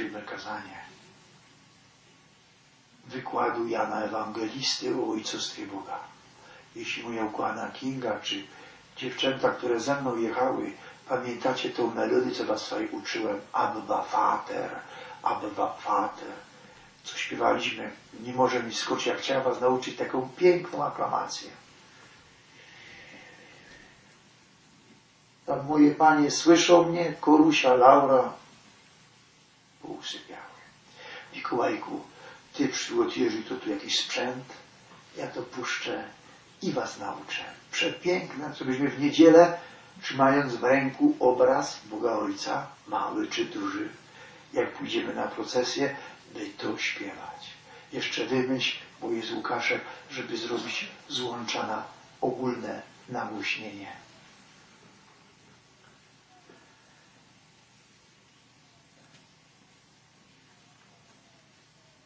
Siódme kazanie wykładu Jana Ewangelisty o Ojcostwie Boga. Jeśli mówię układa Kinga, czy dziewczęta, które ze mną jechały, pamiętacie tą melodię, co was tutaj uczyłem? Abba Vater, Abba Vater. Co śpiewaliśmy? Nie może mi skoczyć, jak chciałem was nauczyć taką piękną aklamację. Tam moje panie słyszą mnie, Korusia, Laura, pousypiały. Mikołajku, ty przygotujesz to tu jakiś sprzęt, ja to puszczę i was nauczę. Przepiękne, co byśmy w niedzielę, trzymając w ręku obraz Boga Ojca, mały czy duży, jak pójdziemy na procesję, by to śpiewać. Jeszcze wymyśl, bo jest Łukaszek, żeby zrobić złączana ogólne nagłośnienie.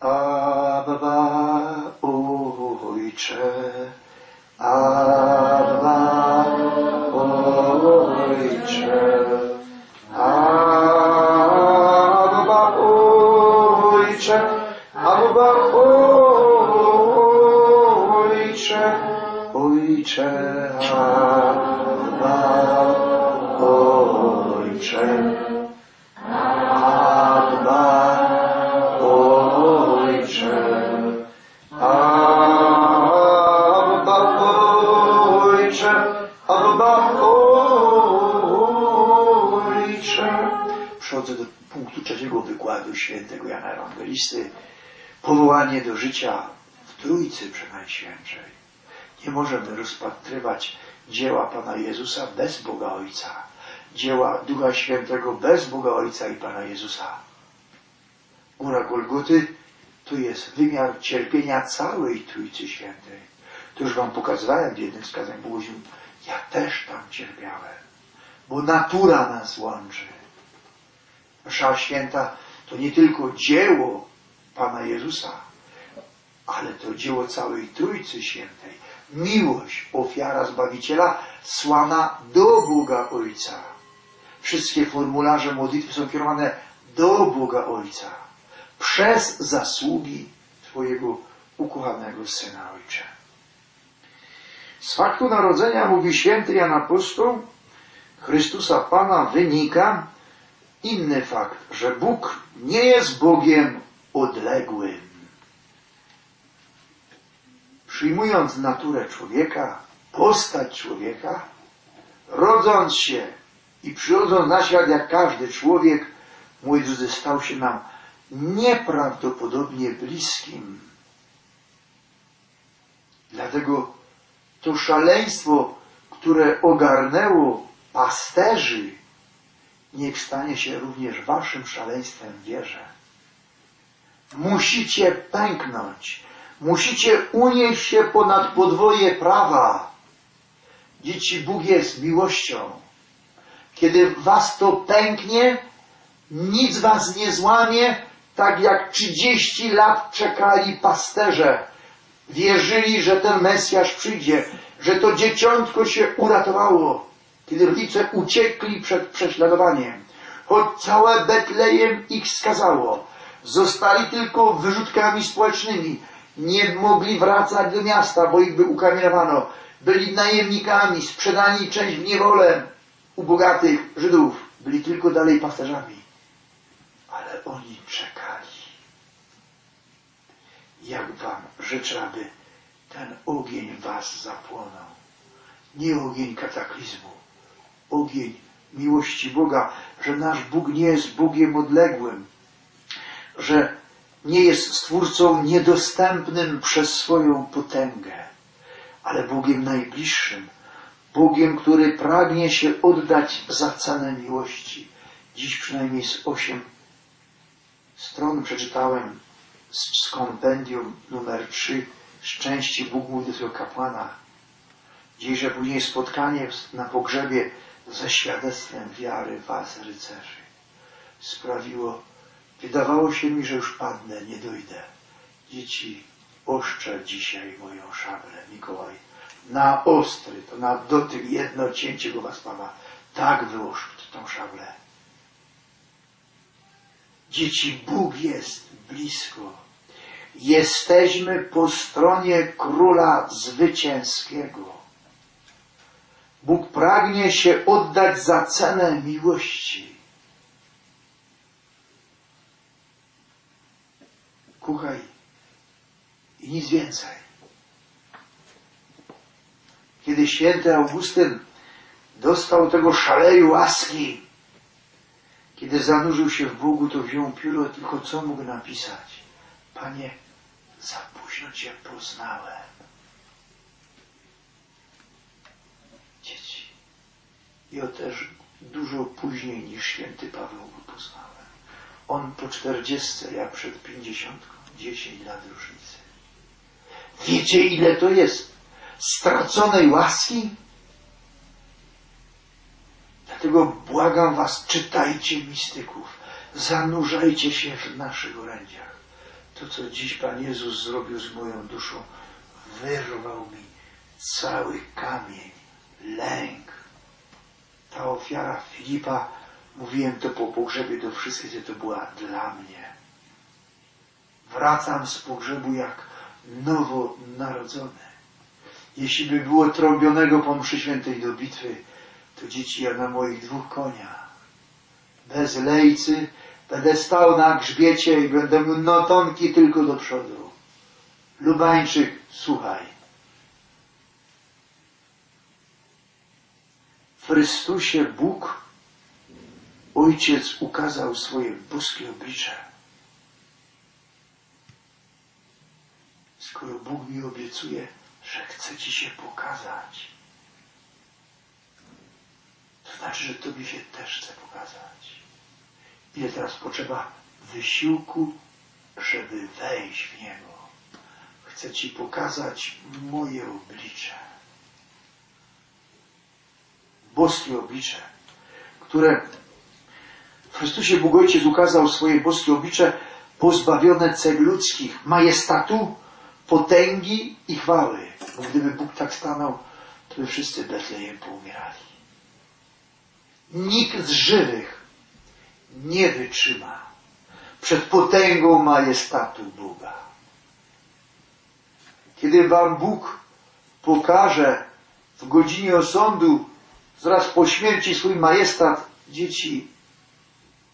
Abba, trzeciego wykładu świętego Jana Ewangelisty. Powołanie do życia w Trójcy Przenajświętszej. Nie możemy rozpatrywać dzieła Pana Jezusa bez Boga Ojca. Dzieła Ducha Świętego bez Boga Ojca i Pana Jezusa. Góra Golgoty to jest wymiar cierpienia całej Trójcy Świętej. To już Wam pokazywałem w jednym z kazań Boguzium. Ja też tam cierpiałem, bo natura nas łączy. Msza Święta to nie tylko dzieło Pana Jezusa, ale to dzieło całej Trójcy Świętej. Miłość, ofiara Zbawiciela słana do Boga Ojca. Wszystkie formularze modlitwy są kierowane do Boga Ojca przez zasługi Twojego ukochanego Syna Ojcze. Z faktu narodzenia, mówi święty Jan Apostoł, Chrystusa Pana wynika inny fakt, że Bóg nie jest Bogiem odległym. Przyjmując naturę człowieka, postać człowieka, rodząc się i przychodząc na świat jak każdy człowiek, mój drodzy, stał się nam nieprawdopodobnie bliskim. Dlatego to szaleństwo, które ogarnęło pasterzy, niech stanie się również waszym szaleństwem wierze. Musicie pęknąć, musicie unieść się ponad podwoje prawa. Dzieci, Bóg jest miłością. Kiedy was to pęknie, nic was nie złamie, tak jak 30 lat czekali pasterze. Wierzyli, że ten Mesjasz przyjdzie, że to dzieciątko się uratowało, kiedy rodzice uciekli przed prześladowaniem. Choć całe Betlejem ich skazało. Zostali tylko wyrzutkami społecznymi. Nie mogli wracać do miasta, bo ich by ukamienowano. Byli najemnikami, sprzedani część w niewolę u bogatych Żydów. Byli tylko dalej pasterzami. Ale oni czekali. Jak wam życzę, aby ten ogień was zapłonął. Nie ogień kataklizmu, ogień miłości Boga, że nasz Bóg nie jest Bogiem odległym, że nie jest Stwórcą niedostępnym przez swoją potęgę, ale Bogiem najbliższym, Bogiem, który pragnie się oddać za cenę miłości. Dziś przynajmniej z osiem stron przeczytałem z kompendium numer 3 Szczęście Bóg mówi do swojego kapłana. Dzisiejsze później spotkanie na pogrzebie ze świadectwem wiary was, rycerzy, sprawiło, wydawało się mi, że już padnę, nie dojdę. Dzieci, oszczę dzisiaj moją szablę, Mikołaj. Na ostry, to na dotyk jedno cięcie go was Pana. Tak wyłożyć tą szablę. Dzieci, Bóg jest blisko. Jesteśmy po stronie króla zwycięskiego. Bóg pragnie się oddać za cenę miłości. Kuchaj i nic więcej. Kiedy święty Augustyn dostał tego szaleju łaski, kiedy zanurzył się w Bogu, to wziął pióro, tylko co mógł napisać? Panie, za późno Cię poznałem. Dzieci. Ja też dużo później niż święty Paweł go poznałem. On po czterdziestce, ja przed pięćdziesiątką. Dziesięć lat różnicy. Wiecie, ile to jest straconej łaski? Dlatego błagam was, czytajcie mistyków, zanurzajcie się w naszych orędziach. To, co dziś Pan Jezus zrobił z moją duszą, wyrwał mi cały kamień, lęk. Ta ofiara Filipa, mówiłem to po pogrzebie do wszystkich, że to była dla mnie. Wracam z pogrzebu jak nowonarodzony. Jeśli by było trąbionego po mszy świętej do bitwy, to dzieci ja na moich dwóch koniach, bez lejcy, będę stał na grzbiecie i będę notonki tylko do przodu. Lubańczyk, słuchaj. W Chrystusie Bóg, Ojciec ukazał swoje boskie oblicze. Skoro Bóg mi obiecuje, że chce Ci się pokazać, to znaczy, że Tobie się też chce pokazać. Ile teraz potrzeba wysiłku, żeby wejść w Niego. Chcę Ci pokazać moje oblicze. Boskie oblicze, które w Chrystusie Bóg Ojciec ukazał swoje boskie oblicze pozbawione cech ludzkich, majestatu, potęgi i chwały. Bo gdyby Bóg tak stanął, to by wszyscy Betlejem poumierali. Nikt z żywych nie wytrzyma przed potęgą majestatu Boga. Kiedy Wam Bóg pokaże w godzinie osądu, zaraz po śmierci swój majestat, dzieci,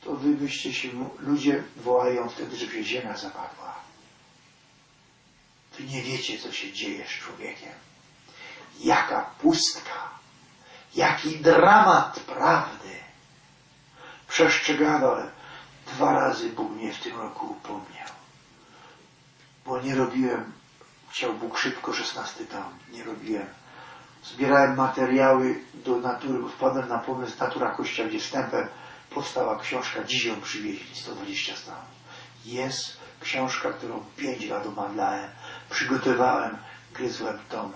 to wy byście się, ludzie wołają wtedy, żeby ziemia zapadła. Wy nie wiecie, co się dzieje z człowiekiem. Jaka pustka, jaki dramat prawdy. Przestrzegałem, dwa razy Bóg mnie w tym roku upomniał. Bo nie robiłem, chciał Bóg szybko, szesnasty tam, nie robiłem. Zbierałem materiały do natury, wpadłem na pomysł Natura Kościa, gdzie wstępem powstała książka, dziś ją przywieźli, 120 stron. Jest książka, którą pięć lat omadlałem, przygotowałem, gryzłem tom.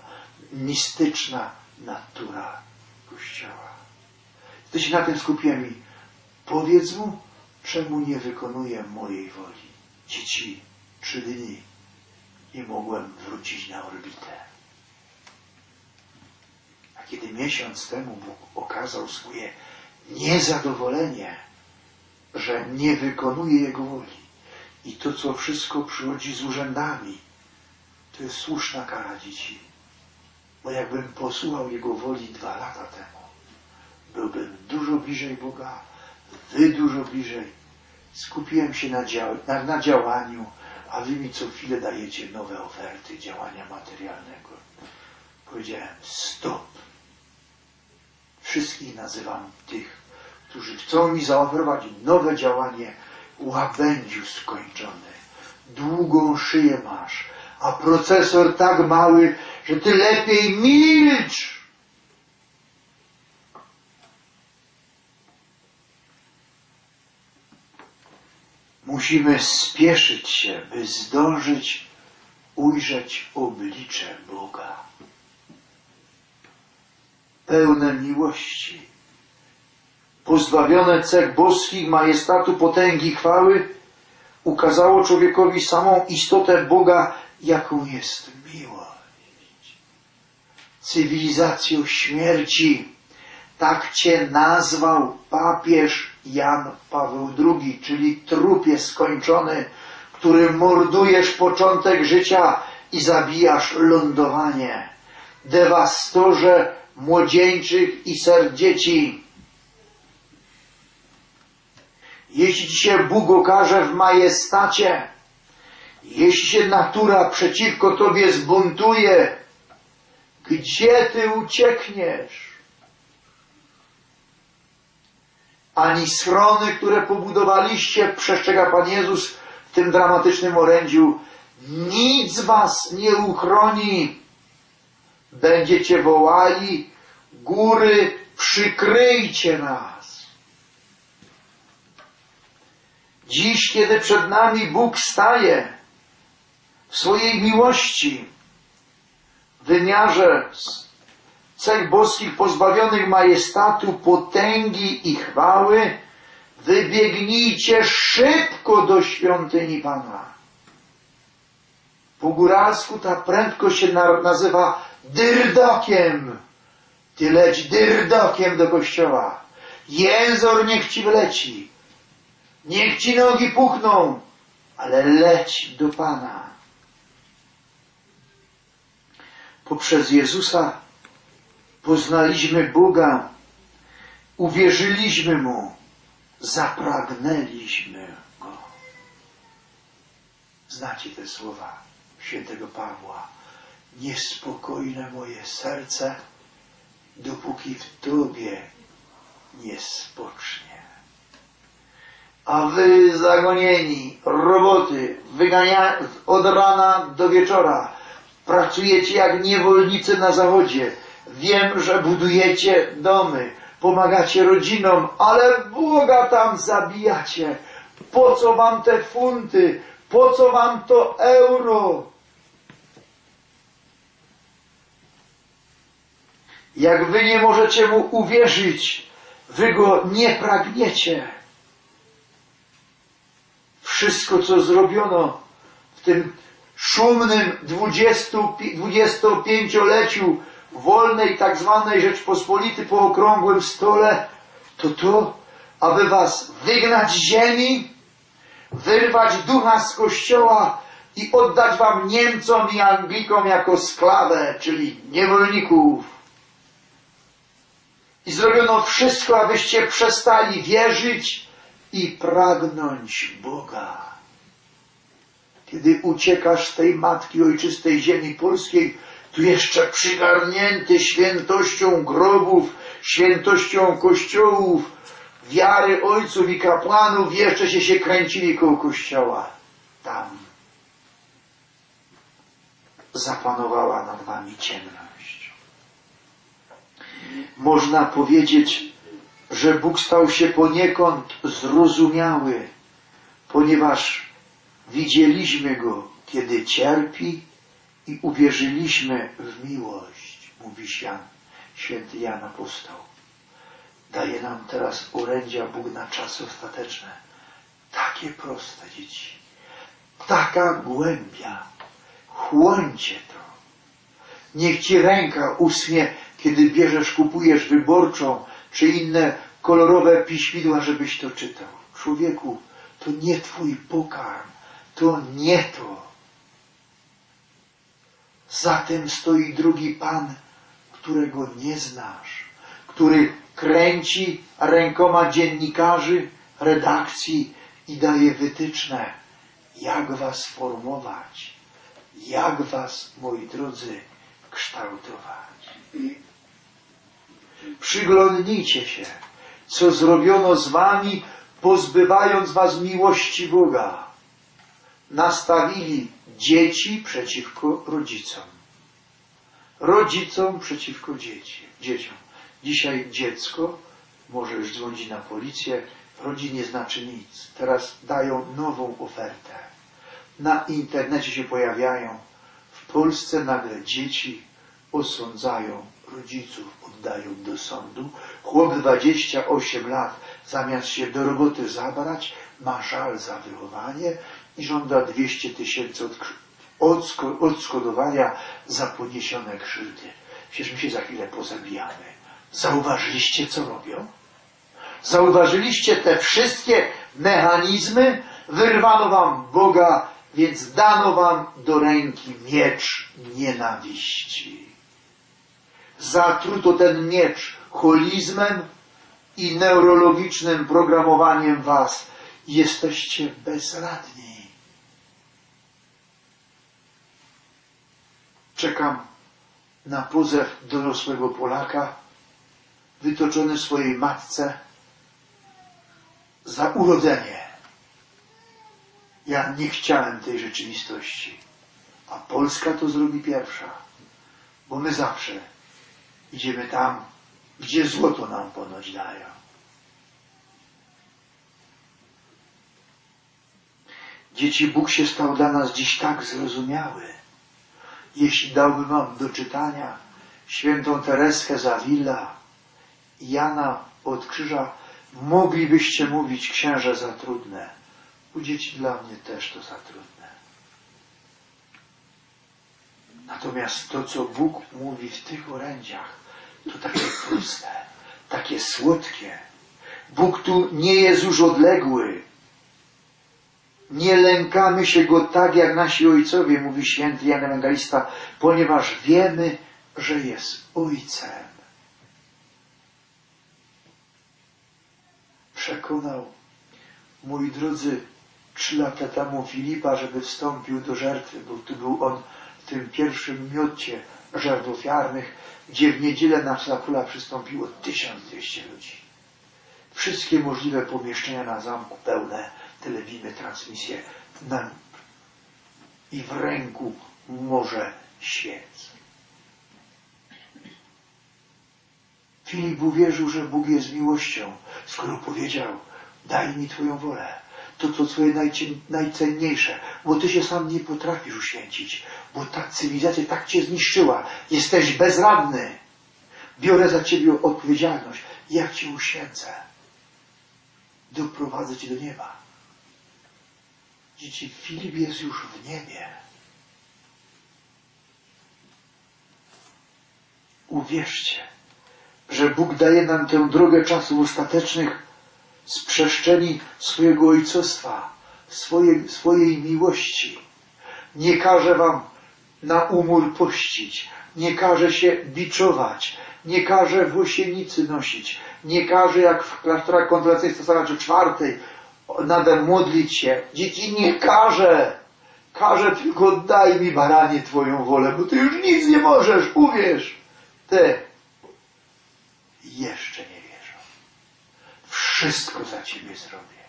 Mistyczna natura Kościoła. Gdy się na tym skupiłem i powiedz mu, czemu nie wykonuje mojej woli. Dzieci, trzy dni nie mogłem wrócić na orbitę. Miesiąc temu Bóg okazał swoje niezadowolenie, że nie wykonuje Jego woli i to, co wszystko przychodzi z urzędami, to jest słuszna kara dzieci. Bo jakbym posłuchał Jego woli dwa lata temu, byłbym dużo bliżej Boga, Wy dużo bliżej. Skupiłem się na, dział na, na działaniu, a Wy mi co chwilę dajecie nowe oferty działania materialnego. Powiedziałem stop. Wszystkich nazywam tych, którzy chcą mi zaoferować nowe działanie łabędziu skończony. Długą szyję masz, a procesor tak mały, że ty lepiej milcz. Musimy spieszyć się, by zdążyć ujrzeć oblicze Boga. Pełne miłości, pozbawione cech boskich, majestatu, potęgi, chwały, ukazało człowiekowi samą istotę Boga, jaką jest miłość. Cywilizacją śmierci, tak cię nazwał papież Jan Paweł II, czyli trup trupie skończony, który mordujesz początek życia i zabijasz lądowanie, dewastorze młodzieńczych i serc dzieci. Jeśli ci się Bóg okaże w majestacie, jeśli się natura przeciwko tobie zbuntuje, gdzie ty uciekniesz? Ani schrony, które pobudowaliście, przestrzega Pan Jezus w tym dramatycznym orędziu, nic was nie uchroni. Będziecie wołali, góry, przykryjcie nas. Dziś, kiedy przed nami Bóg staje w swojej miłości, w wymiarze cech boskich pozbawionych majestatu, potęgi i chwały, wybiegnijcie szybko do świątyni Pana. Po góralsku ta prędkość się nazywa dyrdokiem. Ty leć dyrdokiem do kościoła. Jęzor niech ci wleci. Niech ci nogi puchną, ale leć do Pana. Poprzez Jezusa poznaliśmy Boga, uwierzyliśmy Mu, zapragnęliśmy Go. Znacie te słowa świętego Pawła. Niespokojne moje serce, dopóki w Tobie nie spocznie. A wy zagonieni, roboty, wygania od rana do wieczora, pracujecie jak niewolnicy na zachodzie. Wiem, że budujecie domy, pomagacie rodzinom, ale Boga tam zabijacie. Po co wam te funty? Po co wam to euro? Jak wy nie możecie mu uwierzyć, wy go nie pragniecie. Wszystko, co zrobiono w tym szumnym 25-leciu wolnej tak zwanej Rzeczpospolity po okrągłym stole, to to, aby was wygnać z ziemi, wyrwać ducha z kościoła i oddać wam Niemcom i Anglikom jako sklawę, czyli niewolników. I zrobiono wszystko, abyście przestali wierzyć i pragnąć Boga. Kiedy uciekasz z tej matki ojczystej ziemi polskiej, tu jeszcze przygarnięty świętością grobów, świętością kościołów, wiary ojców i kapłanów, jeszcze się się kręcili koło kościoła. Tam zapanowała nad wami ciemność. Można powiedzieć, że Bóg stał się poniekąd zrozumiały, ponieważ widzieliśmy Go, kiedy cierpi i uwierzyliśmy w miłość, mówi Jan, święty Jan Apostoł. Daje nam teraz orędzia Bóg na czasy ostateczne. Takie proste dzieci. Taka głębia. Chłońcie to. Niech ci ręka usnie, kiedy bierzesz, kupujesz wyborczą, czy inne kolorowe piśmidła, żebyś to czytał. Człowieku, to nie twój pokarm. To nie to. Za tym stoi drugi Pan, którego nie znasz, który kręci rękoma dziennikarzy, redakcji i daje wytyczne, jak was formować, jak was, moi drodzy, kształtować. Przyglądnijcie się, co zrobiono z wami, pozbywając was miłości Boga. Nastawili dzieci przeciwko rodzicom. Rodzicom przeciwko dzieci, dzieciom. Dzisiaj dziecko może już dzwonić na policję, rodzin nie znaczy nic. Teraz dają nową ofertę. Na internecie się pojawiają. W Polsce nagle dzieci osądzają rodziców, oddają do sądu. Chłop 28 lat, zamiast się do roboty zabrać, ma żal za wychowanie i żąda 200 tysięcy odszkodowania za poniesione krzywdy. Przecież my się za chwilę pozabijamy. Zauważyliście, co robią? Zauważyliście te wszystkie mechanizmy, Wyrwano wam Boga, więc dano wam do ręki miecz nienawiści. Zatruto ten miecz holizmem i neurologicznym programowaniem was. Jesteście bezradni. Czekam na pozew dorosłego Polaka, wytoczony swojej matce za urodzenie. Ja nie chciałem tej rzeczywistości, a Polska to zrobi pierwsza, bo my zawsze idziemy tam, gdzie złoto nam ponoć dają. Dzieci, Bóg się stał dla nas dziś tak zrozumiały. Jeśli dałbym wam do czytania świętą Tereskę z Avila i Jana od krzyża, moglibyście mówić księże za trudne. U dzieci dla mnie też to za trudne. Natomiast to, co Bóg mówi w tych orędziach, to takie proste, takie słodkie. Bóg tu nie jest już odległy. Nie lękamy się Go tak, jak nasi ojcowie, mówi święty Jan Ewangelista, ponieważ wiemy, że jest Ojcem. Przekonał, mój drodzy, trzy lata temu Filipa, żeby wstąpił do żertwy, bo tu był on w tym pierwszym miocie żertw ofiarnych, gdzie w niedzielę na psa króla przystąpiło 1200 ludzi. Wszystkie możliwe pomieszczenia na zamku pełne, telewizje, transmisje na, i w ręku morze świec. Filip uwierzył, że Bóg jest miłością, skoro powiedział, daj mi Twoją wolę, to co Twoje najcenniejsze, bo Ty się sam nie potrafisz uświęcić, bo ta cywilizacja tak Cię zniszczyła, jesteś bezradny. Biorę za Ciebie odpowiedzialność, ja Cię uświęcę. Doprowadzę Cię do nieba. Dzieci, Filip jest już w niebie. Uwierzcie, że Bóg daje nam tę drogę czasów ostatecznych z przestrzeni swojego ojcostwa, swojej, swojej miłości. Nie każe wam na umór pościć, nie każe się biczować, nie każe włosienicy nosić, nie każe jak w klasztorach kontemplacyjnych stosować czwartej nade modlić się. Dzieci nie każe. Każe tylko daj mi baranie Twoją wolę, bo Ty już nic nie możesz, uwierz. Te jeszcze nie. Wszystko za Ciebie zrobię.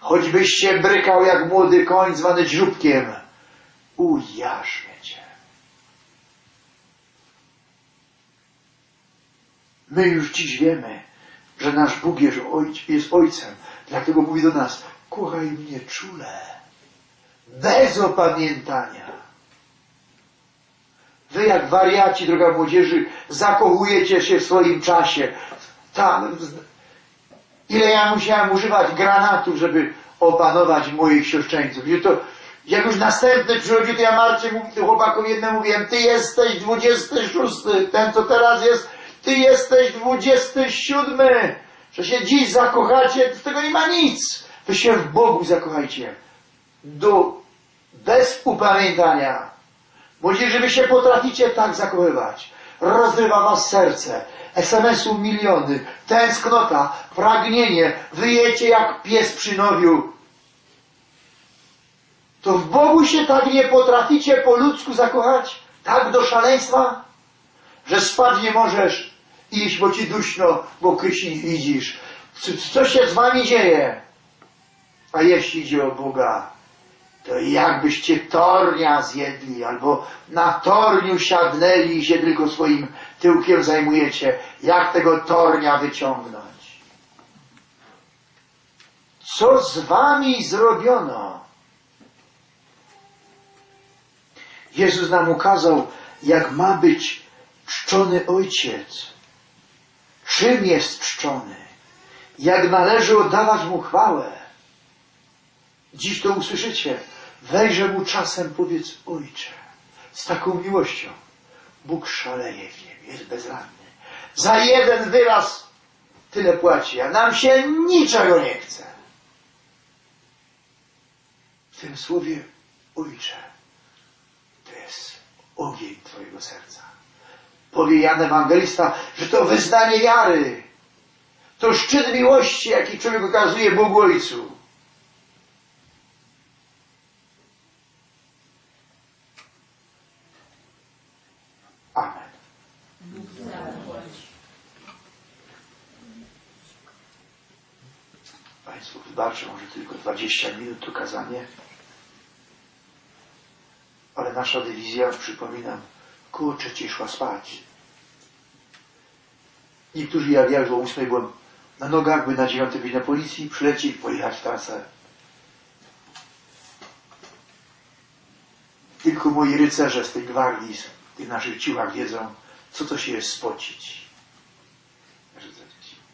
Choćbyś się brykał jak młody koń zwany dzióbkiem, ujarzmię Cię. My już dziś wiemy, że nasz Bóg jest, Ojcem. Dlatego mówi do nas, kochaj mnie czule, bez opamiętania. Wy jak wariaci, droga młodzieży, zakochujecie się w swoim czasie. Tam, ile ja musiałem używać granatów, żeby opanować moich siostrzeńców. To, jak już następny przychodzi, to ja Marcie mówi, chłopakom jednemu mówiłem, ty jesteś 26, ten co teraz jest, ty jesteś 27. Że się dziś zakochacie, z tego nie ma nic. Wy się w Bogu zakochajcie. Do, bez upamiętania. Młodzieży, wy się potraficie tak zakochywać. Rozrywa was serce. SMS-u miliony, tęsknota, pragnienie, wyjecie jak pies przy nowiu. To w Bogu się tak nie potraficie po ludzku zakochać? Tak do szaleństwa? Że spać nie możesz, iść, bo ci duśno, bo krysi widzisz. Co się z wami dzieje? A jeśli idzie o Boga, to jakbyście tornia zjedli, albo na torniu siadnęli i się tylko swoim tyłkiem zajmujecie. Jak tego tornia wyciągnąć? Co z wami zrobiono? Jezus nam ukazał, jak ma być czczony ojciec. Czym jest czczony? Jak należy oddawać mu chwałę? Dziś to usłyszycie. Wejrze mu czasem powiedz Ojcze. Z taką miłością. Bóg szaleje w niebie, jest bezradny. Za jeden wyraz tyle płaci, a nam się niczego nie chce. w tym słowie Ojcze, to jest ogień Twojego serca. Powie Jan Ewangelista, że to wyznanie wiary. To szczyt miłości, jaki człowiek okazuje Bogu Ojcu. Amen. Państwo wybaczę, może tylko 20 minut to kazanie. Ale nasza dywizja, przypominam, koło trzeciej szła spać. Niektórzy, jak ja już o ósmej byłem na nogach, by na dziewiątej być na policji, przylecieć, pojechać w trasę. Tylko moi rycerze z tej gwardii, z tych naszych ciuchach wiedzą, co to się jest spocić.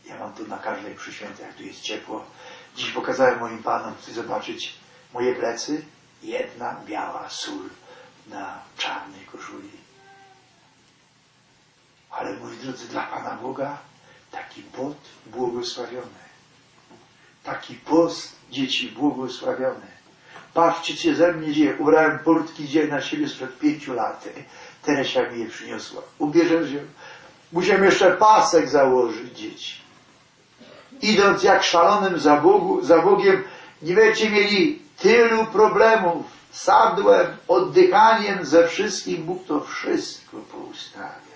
Ja mam tu na każdej przyświętę, jak tu jest ciepło. Dziś pokazałem moim panom, chcę zobaczyć moje plecy. Jedna biała sól na czarnej koszuli. Ale moi drodzy, dla Pana Boga taki pot błogosławiony. Taki post dzieci błogosławiony. Patrzcie, co ze mnie dzieje. Ubrałem portki dzień na siebie sprzed pięciu lat. Teresia mi je przyniosła. Ubierzę się. Musiałem jeszcze pasek założyć dzieci. Idąc jak szalonym za, Bogu, za Bogiem, nie będziecie mieli tylu problemów. Sadłem, oddychaniem, ze wszystkim Bóg to wszystko poustawia.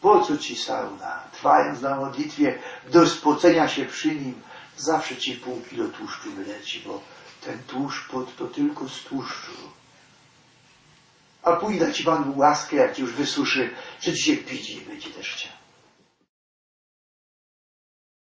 Po co ci sauna? Trwając na modlitwie do spocenia się przy nim, zawsze ci pół kilo tłuszczu wyleci, bo ten tłuszcz pod to tylko z tłuszczu. A pójdę ci Pan łaskę, jak ci już wysuszy, że ci się pić nie będzie też chciał.